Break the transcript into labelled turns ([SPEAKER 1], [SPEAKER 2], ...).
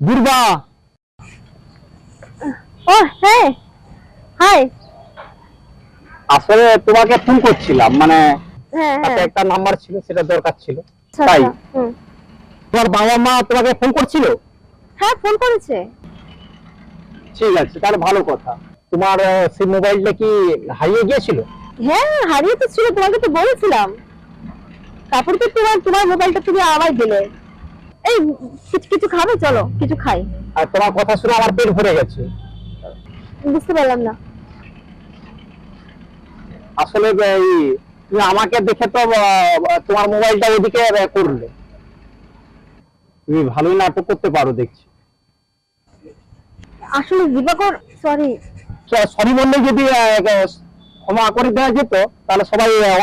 [SPEAKER 1] দুর্বা
[SPEAKER 2] ও হ্যাঁ। হাই।
[SPEAKER 1] আসলে তোমাকে ফোন করছিলাম মানে
[SPEAKER 2] হ্যাঁ হ্যাঁ।
[SPEAKER 1] একটা নাম্বার ছিল সেটা দরকার ছিল।
[SPEAKER 2] আচ্ছা,
[SPEAKER 1] তাই।
[SPEAKER 2] আচ্ছা।
[SPEAKER 1] তোমার বাবা মা তোমাকে ফোন করছিল?
[SPEAKER 2] হ্যাঁ ফোন করেছে।
[SPEAKER 1] ঠিক আছে তাহলে ভালো কথা। তোমার সেই মোবাইলটা কি হারিয়ে গিয়েছিল?
[SPEAKER 2] হ্যাঁ হারিয়ে তো ছিল তোমাকে তো বলেছিলাম। তারপর তো তোমার তোমার মোবাইলটা তুমি আমায় দিলে। এই কিছু কিছু খাবে? চলো কিছু খাই।
[SPEAKER 1] আর তোমার কথা শুনে আমার পেট ভরে গেছে।
[SPEAKER 2] বুঝতে পারলাম না।
[SPEAKER 1] আসলে এই তুমি আমাকে দেখে তো তোমার মোবাইলটা ওদিকে করলে। তুমি ভালোই নাটক করতে পারো দেখছি।
[SPEAKER 2] আসলে দিবাকর সরি
[SPEAKER 1] সরি বললে যদি ক্ষমা করে দেওয়া যেত তাহলে সবাই